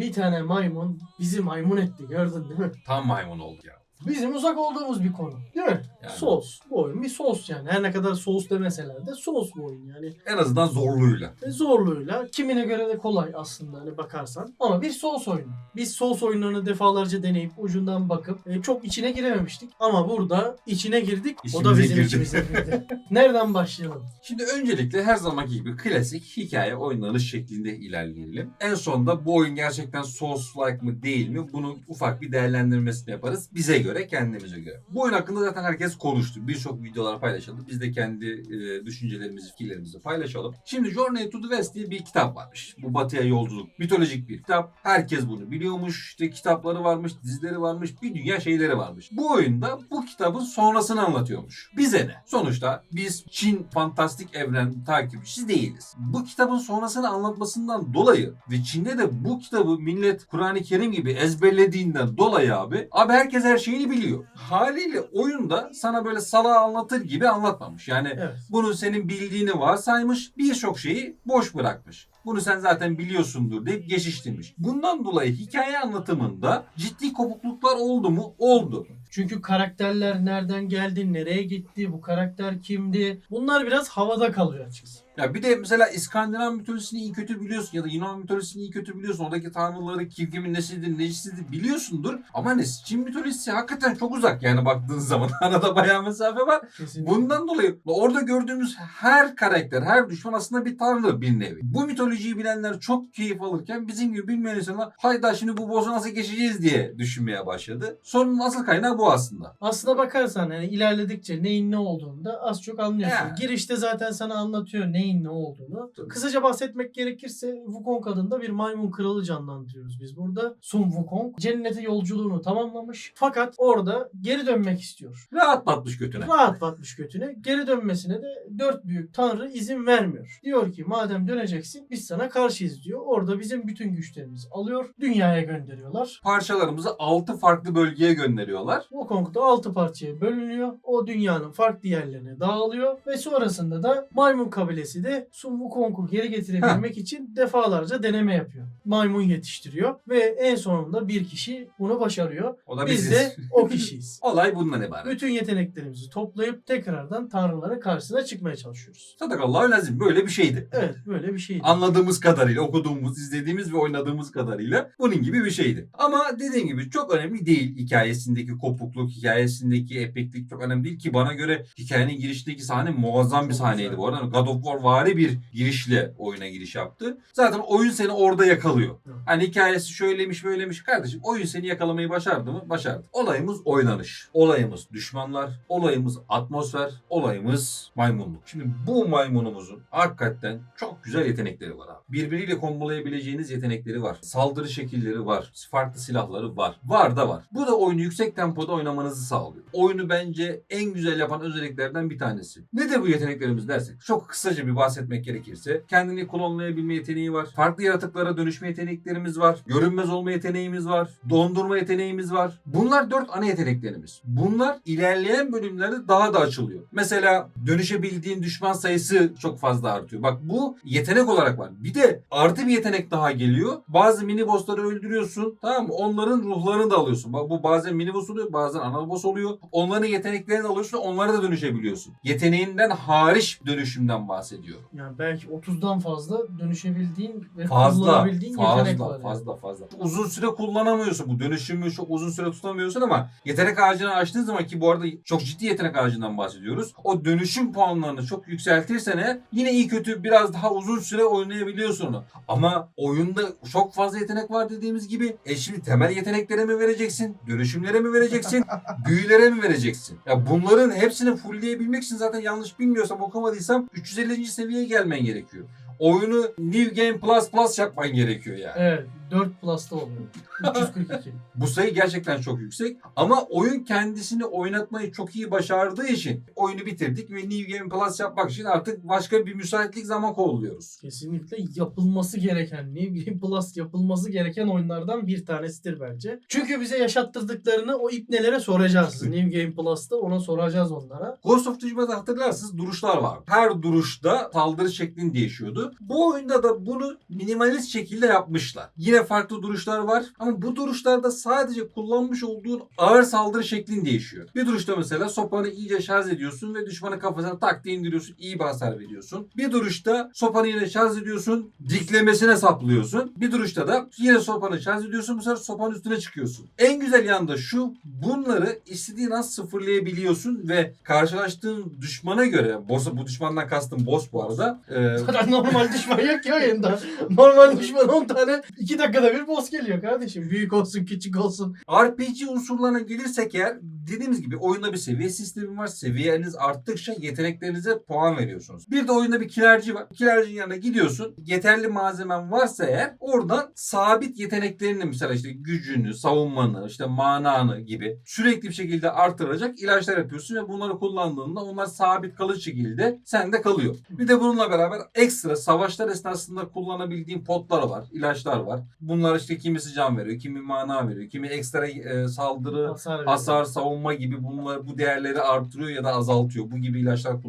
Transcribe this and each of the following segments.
Bir tane maymun bizi maymun etti gördün değil mi? Tam maymun oldu ya. Bizim uzak olduğumuz bir konu değil mi? Yani. Sos. Bu oyun bir sos yani. Her ne kadar sos demeseler de sos bu oyun yani. En azından zorluğuyla. Ve zorluğuyla kimine göre de kolay aslında hani bakarsan. Ama bir sos oyunu. Biz sos oyunlarını defalarca deneyip ucundan bakıp e, çok içine girememiştik. Ama burada içine girdik. o da bizim girdi. içimize girdi. Nereden başlayalım? Şimdi öncelikle her zamanki gibi klasik hikaye oynanış şeklinde ilerleyelim. En sonunda bu oyun gerçekten Souls-like mı değil mi? Bunun ufak bir değerlendirmesini yaparız. Bize göre, kendimize göre. Bu oyun hakkında zaten herkes konuştu. Birçok videolar paylaşıldı. Biz de kendi e, düşüncelerimizi, fikirlerimizi paylaşalım. Şimdi Journey to the West diye bir kitap varmış. Bu batıya yolculuk. Mitolojik bir kitap. Herkes bunu biliyormuş. İşte kitapları varmış, dizileri varmış. Bir dünya şeyleri varmış. Bu oyunda bu kitabın sonrasını anlatıyormuş. Bize ne? Sonuçta biz Çin fantastik evren takipçisi değiliz. Bu kitabın sonrasını anlatmasından dolayı ve Çin'de de bu kitabı millet Kur'an-ı Kerim gibi ezberlediğinden dolayı abi abi herkes her şeyini biliyor. Haliyle oyunda sana böyle sala anlatır gibi anlatmamış. Yani Evet. bunun senin bildiğini varsaymış, birçok şeyi boş bırakmış. Bunu sen zaten biliyorsundur deyip geçiştirmiş. Bundan dolayı hikaye anlatımında ciddi kopukluklar oldu mu? Oldu. Çünkü karakterler nereden geldi, nereye gitti, bu karakter kimdi? Bunlar biraz havada kalıyor açıkçası. Ya bir de mesela İskandinav mitolojisini iyi kötü biliyorsun ya da Yunan mitolojisini iyi kötü biliyorsun. Oradaki tanrıları kim kimin nesidir, necisidir biliyorsundur. Ama ne Çin mitolojisi hakikaten çok uzak yani baktığın zaman. Arada bayağı mesafe var. Kesinlikle. Bundan dolayı orada gördüğümüz her karakter, her düşman aslında bir tanrı bir nevi. Bu mitolojiyi bilenler çok keyif alırken bizim gibi bilmeyen insanlar hayda şimdi bu boss'u nasıl geçeceğiz diye düşünmeye başladı. Sorunun asıl kaynağı bu aslında. Aslına bakarsan yani ilerledikçe neyin ne olduğunu da az çok anlıyorsun. Ya. Girişte zaten sana anlatıyor neyin ne olduğunu. Tabii. Kısaca bahsetmek gerekirse Wukong adında bir maymun kralı canlandırıyoruz biz burada. Sun Wukong cennete yolculuğunu tamamlamış fakat orada geri dönmek istiyor. Rahat batmış götüne. Rahat batmış götüne. Geri dönmesine de dört büyük tanrı izin vermiyor. Diyor ki madem döneceksin biz sana karşıyız diyor. Orada bizim bütün güçlerimizi alıyor. Dünyaya gönderiyorlar. Parçalarımızı 6 farklı bölgeye gönderiyorlar. Wukong da 6 parçaya bölünüyor. O dünyanın farklı yerlerine dağılıyor. Ve sonrasında da maymun kabilesi de Sun Wukong'u geri getirebilmek için defalarca deneme yapıyor. Maymun yetiştiriyor. Ve en sonunda bir kişi bunu başarıyor. O da Biz biziz. de o kişiyiz. Olay bundan ibaret. Bütün yeteneklerimizi toplayıp tekrardan tanrıların karşısına çıkmaya çalışıyoruz. Sadakallahu lazım. Böyle bir şeydi. Evet böyle bir şey. Anladığımız kadarıyla, okuduğumuz, izlediğimiz ve oynadığımız kadarıyla bunun gibi bir şeydi. Ama dediğim gibi çok önemli değil hikayesindeki kopukluk, hikayesindeki epiklik çok önemli değil ki bana göre hikayenin girişindeki sahne muazzam bir Çok sahneydi güzel. bu arada. God of War vari bir girişle oyuna giriş yaptı. Zaten oyun seni orada yakalıyor. Hani hikayesi şöyleymiş böylemiş kardeşim oyun seni yakalamayı başardı mı? Başardı. Olayımız oynanış. Olayımız düşmanlar. Olayımız atmosfer. Olayımız maymunluk. Şimdi bu maymunumuzun hakikaten çok güzel yetenekleri var abi. Birbiriyle kombolayabileceğiniz yetenekleri var. Saldırı şekilleri var. Farklı silahları var. Var da var. Bu da oyunu yüksek tempoda oynamanızı sağlıyor. Oyunu bence en güzel yapan özelliklerden bir tanesi. Ne de bu yeteneklerimiz dersek? Çok kısaca bir bahsetmek gerekirse kendini klonlayabilme yeteneği var. Farklı yaratıklara dönüşme yeteneklerimiz var. Görünmez olma yeteneğimiz var. Dondurma yeteneğimiz var. Bunlar dört ana yeteneklerimiz. Bunlar ilerleyen bölümlerde daha da açılıyor. Mesela dönüşebildiğin düşman sayısı çok fazla artıyor. Bak bu yetenek olarak var. Bir de artı bir yetenek daha geliyor. Bazı mini bossları öldürüyorsun. Tamam mı? Onların ruhlarını da alıyorsun. Bu bazen mini boss oluyor, bazen ana boss oluyor. Onların yeteneklerini alıyorsun, onlara da dönüşebiliyorsun. Yeteneğinden hariç dönüşümden bahsediyorum. Yani belki 30'dan fazla dönüşebildiğin ve Fazla, kullanabildiğin yetenek var. fazla, yani. fazla, fazla. Uzun süre kullanamıyorsun. Bu dönüşümü çok uzun süre tutamıyorsun ama yetenek ağacını açtığın zaman ki bu arada çok ciddi yetenek ağacından bahsediyoruz. O dönüşüm puanlarını çok yükseltirsen eğer yine iyi kötü biraz daha uzun süre oynayabiliyorsun onu. Ama oyunda çok fazla yetenek var dediğimiz gibi e şimdi temel yeteneklere mi vereceksin? Dönüşümlere mi vereceksin? büyülere mi vereceksin? Ya bunların hepsini fullleyebilmek için zaten yanlış bilmiyorsam okumadıysam 350. seviyeye gelmen gerekiyor. Oyunu New Game Plus Plus yapman gerekiyor yani. Evet 4 plus'ta oluyor. 342. Bu sayı gerçekten çok yüksek ama oyun kendisini oynatmayı çok iyi başardığı için oyunu bitirdik ve New Game Plus yapmak için artık başka bir müsaitlik zaman kolluyoruz. Kesinlikle yapılması gereken, New Game Plus yapılması gereken oyunlardan bir tanesidir bence. Çünkü bize yaşattırdıklarını o ipnelere soracağız. New Game Plus'ta ona soracağız onlara. Ghost of Tsushima'da hatırlarsınız duruşlar vardı. Her duruşta saldırı şeklin değişiyordu. Bu oyunda da bunu minimalist şekilde yapmışlar. Yine Farklı duruşlar var ama bu duruşlarda sadece kullanmış olduğun ağır saldırı şeklin değişiyor. Bir duruşta mesela sopanı iyice şarj ediyorsun ve düşmanın kafasına tak diye indiriyorsun. iyi bir hasar veriyorsun. Bir duruşta sopanı yine şarj ediyorsun. Diklemesine saplıyorsun. Bir duruşta da yine sopanı şarj ediyorsun. Bu sefer sopanın üstüne çıkıyorsun. En güzel yanı da şu. Bunları istediğin an sıfırlayabiliyorsun ve karşılaştığın düşmana göre boss, bu düşmandan kastım boss bu arada. Ee, Zaten normal düşman yok ki oyunda. Normal düşman 10 tane 2 dakikada bir boss geliyor kardeşim. Büyük olsun küçük olsun. RPG unsurlarına gelirsek eğer dediğimiz gibi oyunda bir seviye sistemi var. Seviyeniz arttıkça yeteneklerinize puan veriyorsunuz. Bir de oyunda bir kilerci var. Kilercinin yanına gidiyorsun. Yeterli malzemen varsa eğer oradan sabit yeteneklerini mesela işte gücünü, savunmanı, işte mananı gibi sürekli bir şekilde artıracak ilaçlar yapıyorsun ve bunları kullandığında onlar sabit kalıcı şekilde sende kalıyor. Bir de bununla beraber ekstra savaşlar esnasında kullanabildiğin potlar var, ilaçlar var. Bunlar işte kimisi can veriyor, kimi mana veriyor, kimi ekstra e, saldırı Hasar, hasar, savunma gibi bunlar bu değerleri artırıyor ya da azaltıyor. Bu gibi ilaçlar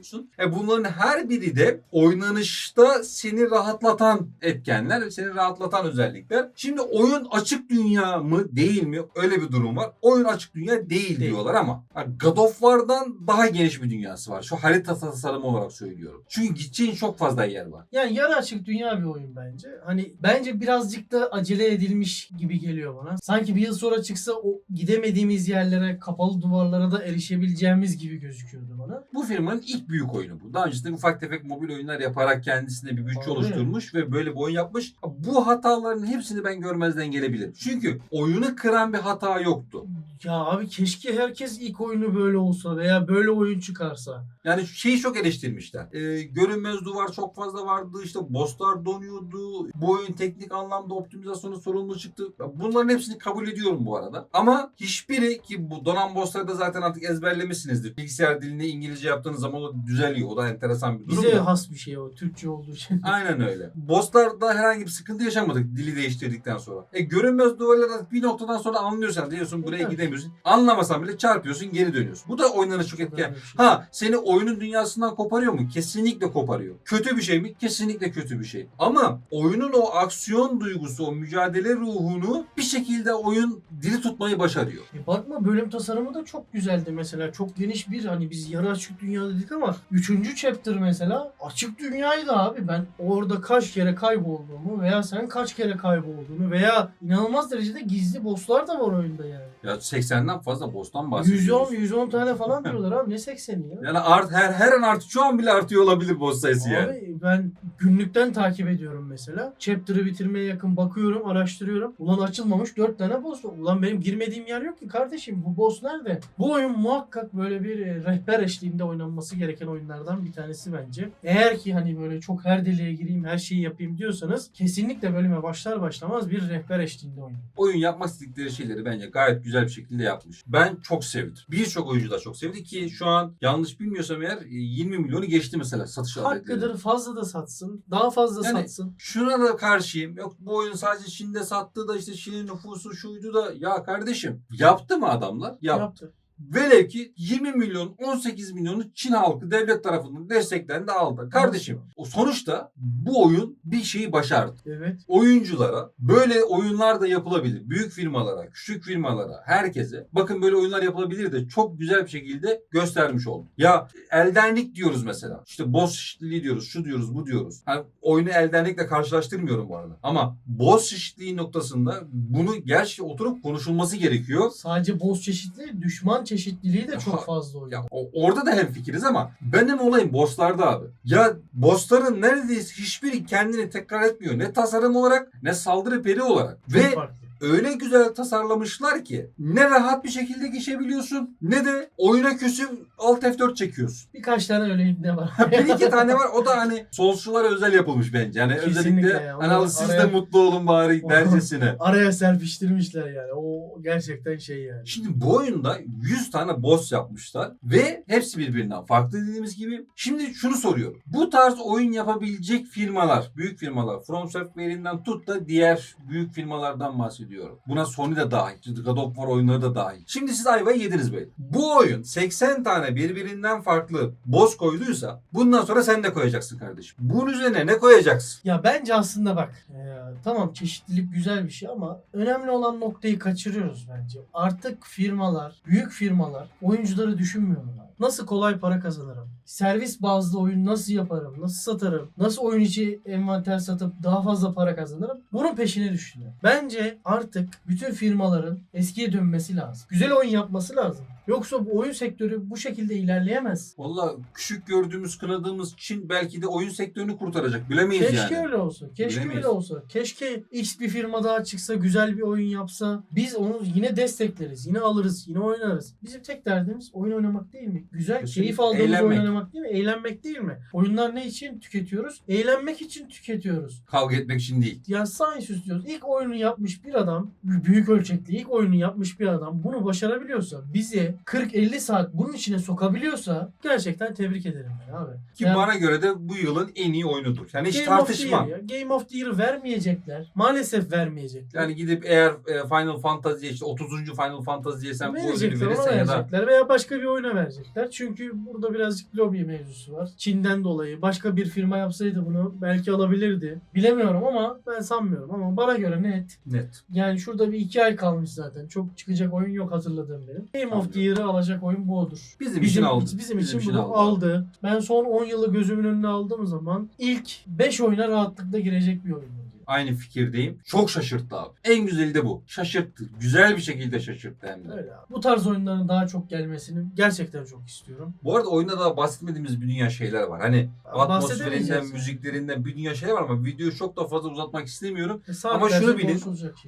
kullanabiliyorsun. E bunların her biri de oynanışta seni rahatlatan etkenler ve seni rahatlatan özellikler. Şimdi oyun açık dünya mı değil mi? Öyle bir durum var. Oyun açık dünya değil, Değil. diyorlar ama God of War'dan daha geniş bir dünyası var. Şu harita tasarımı olarak söylüyorum. Çünkü gideceğin çok fazla yer var. Yani yarı açık dünya bir oyun bence. Hani bence birazcık da acele edilmiş gibi geliyor bana. Sanki bir yıl sonra çıksa o gidemediğimiz yerlere, kapalı duvarlara da erişebileceğimiz gibi gözüküyordu bana. Bu firmanın ilk büyük oyunu bu. Daha öncesinde ufak tefek mobil oyunlar yaparak kendisine bir bütçe oluşturmuş ve böyle bir oyun yapmış. Bu hataların hepsini ben görmezden gelebilirim. Çünkü oyunu kıran bir hata yoktu. Ya abi keşke herkes ilk oyunu böyle olsa veya böyle oyun çıkarsa. Yani şeyi çok eleştirmişler. Ee, görünmez duvar çok fazla vardı. İşte bosslar donuyordu. Bu oyun teknik anlamda optimizasyonu sorunlu çıktı. Bunların hepsini kabul ediyorum bu arada. Ama hiçbiri ki bu donan bossları da zaten artık ezberlemişsinizdir. Bilgisayar dilini İngilizce yaptığınız zaman o düzeliyor. O da enteresan bir durum. Bize da. has bir şey o Türkçe olduğu için. Aynen öyle. Bosslarda herhangi bir sıkıntı yaşamadık dili değiştirdikten sonra. E görünmez duvarlara bir noktadan sonra anlıyorsan diyorsun buraya Evet. gidemiyorsun. Anlamasan bile çarpıyorsun geri dönüyorsun. Bu da oynanış çok etken. Şey. Ha seni oyunun dünyasından koparıyor mu? Kesinlikle koparıyor. Kötü bir şey mi? Kesinlikle kötü bir şey. Ama oyunun o aksiyon duygusu, o mücadele ruhunu bir şekilde oyun dili tutmayı başarıyor. E bakma bölüm tasarımı da çok güzeldi mesela. Çok geniş bir hani biz yarı açık dünya dedik ama 3. chapter mesela açık dünyaydı abi. Ben orada kaç kere kaybolduğumu veya sen kaç kere kaybolduğunu veya inanılmaz derecede gizli bosslar da var oyunda yani. Ya 80'den fazla boss'tan bahsediyoruz. 110 110 tane falan diyorlar abi ne 80'i ya. Yani art, her, her an artık şu an bile artıyor olabilir boss sayısı yani. Abi ben günlükten takip ediyorum mesela. Chapter'ı bitirmeye yakın bakıyorum, araştırıyorum. Ulan açılmamış 4 tane boss var. Ulan benim girmediğim yer yok ki kardeşim. Bu boss nerede? Bu oyun muhakkak böyle bir e, rehber eşliğinde oynanması gereken oyunlardan bir tanesi bence. Eğer ki hani böyle çok her deliğe gireyim, her şeyi yapayım diyorsanız kesinlikle bölüme başlar başlamaz bir rehber eşliğinde oynayın. oyun yapmak istedikleri şeyleri bence gayet güzel bir şekilde yapmış. Ben çok sevdim. Birçok oyuncu da çok sevdi ki şu an yanlış bilmiyorsam eğer e, 20 milyonu geçti mesela satış adetleri. Hakkıdır fazla da satsın, daha fazla Yani- satsın. Şuna da karşıyım. Yok bu oyun sadece Çin'de sattı da işte Çin'in nüfusu şuydu da ya kardeşim yaptı mı adamlar? Yaptı. Yaptı. Velev ki 20 milyon 18 milyonu Çin halkı devlet tarafından desteklendi aldı. Kardeşim o sonuçta bu oyun bir şeyi başardı. Evet. oyunculara böyle oyunlar da yapılabilir. Büyük firmalara, küçük firmalara, herkese. Bakın böyle oyunlar yapılabilir de çok güzel bir şekilde göstermiş oldu. Ya eldenlik diyoruz mesela. İşte boss çeşitliliği diyoruz, şu diyoruz, bu diyoruz. Hani oyunu eldenlikle karşılaştırmıyorum bu arada. Ama boss çeşitliliği noktasında bunu gerçi oturup konuşulması gerekiyor. Sadece boss çeşitliliği, düşman çeşitliliği de çok fazla oyun. Ya o- orada da hem fikiriz ama benim olayım bosslarda abi. Ya bossların neredeyse hiçbiri kendini tekrar etmiyor. Ne tasarım olarak ne saldırı peri olarak. Çok Ve farklı. Öyle güzel tasarlamışlar ki ne rahat bir şekilde geçebiliyorsun ne de oyuna küsüp alt F4 çekiyorsun. Birkaç tane öyle ibne var. bir iki tane var o da hani solculara özel yapılmış bence. Yani Kesinlikle özellikle ya. hani siz de mutlu olun bari dercesine. Araya serpiştirmişler yani. O gerçekten şey yani. Şimdi bu oyunda 100 tane boss yapmışlar ve hepsi birbirinden farklı dediğimiz gibi. Şimdi şunu soruyorum. Bu tarz oyun yapabilecek firmalar, büyük firmalar, From Software'inden tut da diğer büyük firmalardan bahsediyorum. Ediyorum. Buna Sony de dahil. God of War oyunları da dahil. Şimdi siz ayvayı yediniz böyle. Bu oyun 80 tane birbirinden farklı boss koyduysa bundan sonra sen de koyacaksın kardeşim. Bunun üzerine ne koyacaksın? Ya bence aslında bak e, tamam çeşitlilik güzel bir şey ama önemli olan noktayı kaçırıyoruz bence. Artık firmalar, büyük firmalar oyuncuları düşünmüyorlar. Nasıl kolay para kazanırım? Servis bazlı oyun nasıl yaparım? Nasıl satarım? Nasıl oyun içi envanter satıp daha fazla para kazanırım? Bunun peşine düşüyor. Bence artık bütün firmaların eskiye dönmesi lazım. Güzel oyun yapması lazım. Yoksa bu oyun sektörü bu şekilde ilerleyemez. Valla küçük gördüğümüz, kınadığımız Çin belki de oyun sektörünü kurtaracak. Bilemeyiz Keşke yani. öyle olsa. Keşke Bilemeyiz. öyle olsa. Keşke X bir firma daha çıksa, güzel bir oyun yapsa. Biz onu yine destekleriz. Yine alırız. Yine oynarız. Bizim tek derdimiz oyun oynamak değil mi? Güzel, Kesinlikle. keyif aldığımız Eğlenmek. oyun oynamak değil mi? Eğlenmek değil mi? Oyunlar ne için tüketiyoruz? Eğlenmek için tüketiyoruz. Kavga etmek için değil. Ya science istiyoruz. İlk oyunu yapmış bir adam, büyük ölçekli ilk oyunu yapmış bir adam bunu başarabiliyorsa, bizi 40-50 saat bunun içine sokabiliyorsa gerçekten tebrik ederim ben abi. Ki Yani- bana göre de bu yılın en iyi oyunudur. Yani hiç Game of the tartışmam. Year ya. Game of the Year vermeyecekler. Maalesef vermeyecekler. Yani gidip eğer e, Final Fantasy'ye işte 30. Final Fantasy'ye sen bu ödülü verecekler, ona verirsen ya da verecekler veya başka bir oyuna verecekler. Çünkü burada birazcık lobi mevzusu var. Çin'den dolayı. Başka bir firma yapsaydı bunu belki alabilirdi. Bilemiyorum ama ben sanmıyorum ama bana göre net. net. Yani şurada bir iki ay kalmış zaten. Çok çıkacak oyun yok hatırladığım benim. Game of the Year'ı alacak oyun bu odur. Bizim için aldı. Bizim, Bizim için, için bunu aldı. aldı. Ben son 10 yılı gözümün önüne aldığım zaman ilk 5 oyuna rahatlıkla girecek bir oyun. Aynı fikirdeyim. Çok şaşırttı abi. En güzeli de bu. Şaşırttı. Güzel bir şekilde şaşırttı hem de. Öyle abi. Bu tarz oyunların daha çok gelmesini gerçekten çok istiyorum. Bu arada oyunda daha bahsetmediğimiz bir dünya şeyler var. Hani atmosferinden, müziklerinden bir dünya şeyler var ama videoyu çok da fazla uzatmak istemiyorum. E, Ama şunu bilin.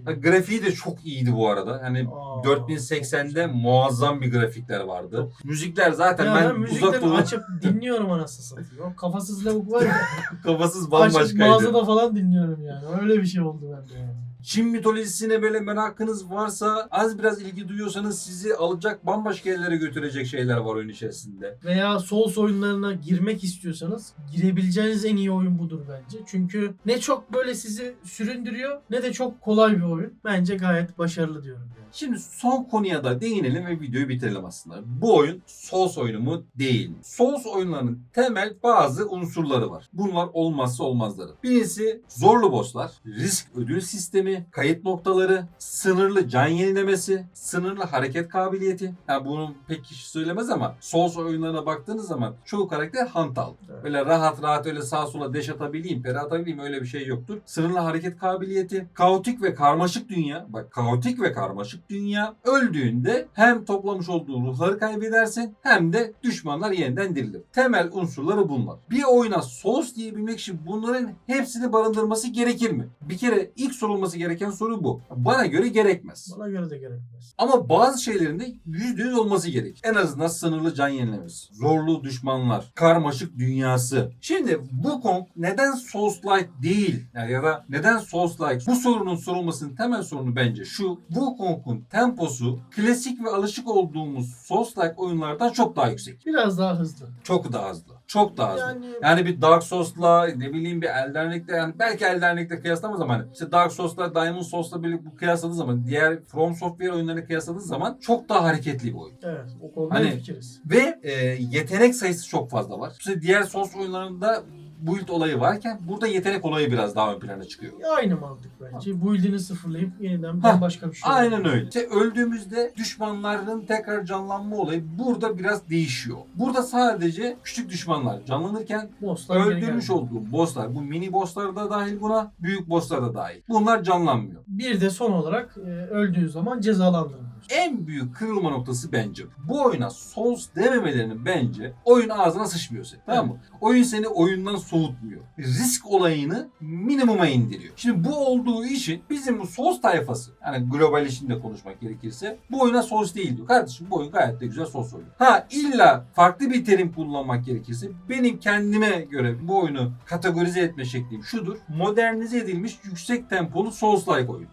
Ha, grafiği de çok iyiydi bu arada. Hani Aa, 4080'de muazzam bir grafikler vardı. Müzikler zaten Ya ben, uzak doğu açıp dinliyorum anasını satayım. Kafasız lavuk var ya. kafasız açıp bambaşkaydı. mağazada falan dinliyorum yani. Öyle bir şey oldu bende yani. Çin mitolojisine böyle merakınız varsa az biraz ilgi duyuyorsanız sizi alacak bambaşka yerlere götürecek şeyler var oyun içerisinde. Veya Souls oyunlarına girmek istiyorsanız girebileceğiniz en iyi oyun budur bence. Çünkü ne çok böyle sizi süründürüyor ne de çok kolay bir oyun. Bence gayet başarılı diyorum yani. Şimdi son konuya da değinelim ve videoyu bitirelim aslında. Bu oyun Souls oyunu mu değil mi? Souls oyunlarının temel bazı unsurları var. Bunlar olmazsa olmazları. Birincisi zorlu bosslar, risk ödül sistemi, kayıt noktaları, sınırlı can yenilemesi, sınırlı hareket kabiliyeti. Yani bunu pek kişi söylemez ama Souls oyunlarına baktığınız zaman çoğu karakter hantal. Evet. Böyle rahat rahat öyle sağa sola deş atabileyim, peri atabileyim öyle bir şey yoktur. Sınırlı hareket kabiliyeti, kaotik ve karmaşık dünya. Bak kaotik ve karmaşık dünya öldüğünde hem toplamış olduğu ruhları kaybedersin hem de düşmanlar yeniden dirilir. Temel unsurları bunlar. Bir oyuna Souls diyebilmek için bunların hepsini barındırması gerekir mi? Bir kere ilk sorulması gereken soru bu. Bana göre gerekmez. Bana göre de gerekmez. Ama bazı şeylerin de %100 olması gerek. En azından sınırlı can yenilemesi, zorlu düşmanlar, karmaşık dünyası. Şimdi bu Kong neden Souls-like değil yani ya da neden Souls-like? Bu sorunun sorulmasının temel sorunu bence şu. Bu Kong'un temposu klasik ve alışık olduğumuz Souls-like oyunlardan çok daha yüksek. Biraz daha hızlı. Çok daha hızlı. Çok daha hızlı. Yani Yani bir Dark Souls'la ne bileyim bir Elden Ring'le yani belki Elden Ring'le kıyaslamaz ama hani işte Dark Souls'la Diamond Souls'la birlikte bu kıyasladığı zaman diğer From Software oyunlarını kıyasladığı zaman çok daha hareketli bir oyun. evet o konuda Hani- fikiriz. Ve e, yetenek sayısı çok fazla var. İşte diğer Souls oyunlarında build olayı varken burada yetenek olayı biraz daha ön plana çıkıyor. Aynı mantık bence. Build'ini sıfırlayıp yeniden Hah, bambaşka bir şey. Aynen öyle. İşte öldüğümüzde düşmanların tekrar canlanma olayı burada biraz değişiyor. Burada sadece küçük düşmanlar canlanırken Bosslar geri öldürmüş geldi. olduğum bosslar, bu mini bosslar da dahil buna, büyük bosslar da dahil. Bunlar canlanmıyor. Bir de son olarak e, öldüğü zaman cezalandırılıyor. En büyük kırılma noktası bence. Bu oyuna Souls dememelerinin bence oyun ağzına sıçmıyor seni. Tamam mı? Oyun seni oyundan soğutmuyor. Risk olayını minimuma indiriyor. Şimdi bu olduğu için bizim bu Souls tayfası yani global içinde konuşmak gerekirse bu oyuna Souls değil diyor. Kardeşim bu oyun gayet de güzel Souls oyunu. Ha illa farklı bir terim kullanmak gerekirse benim kendime göre bu oyunu kategorize etme şeklim şudur. Modernize edilmiş yüksek tempolu Souls-like oyun.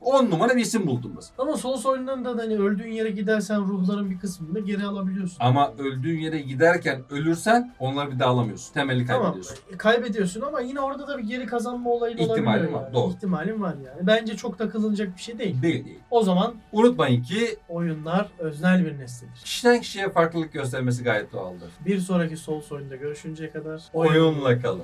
10 numara bir isim buldum mesela. Ama Souls oyunlarında da hani öldüğün yere gidersen ruhların bir kısmını geri alabiliyorsun. Ama öldüğün yere giderken ölürsen onları bir daha alamıyorsun. Tamam. kaybediyorsun. e, Kaybediyorsun ama yine orada da bir geri kazanma olayı da İhtimalin olabiliyor var, yani. doğru. İhtimalin var yani. Bence çok takılınacak bir şey değil. Değil değil. O zaman Unutmayın ki oyunlar öznel bir nesnedir. kişiden kişiye farklılık göstermesi gayet doğaldır. Bir sonraki Souls oyunda görüşünceye kadar Oyunla kalın.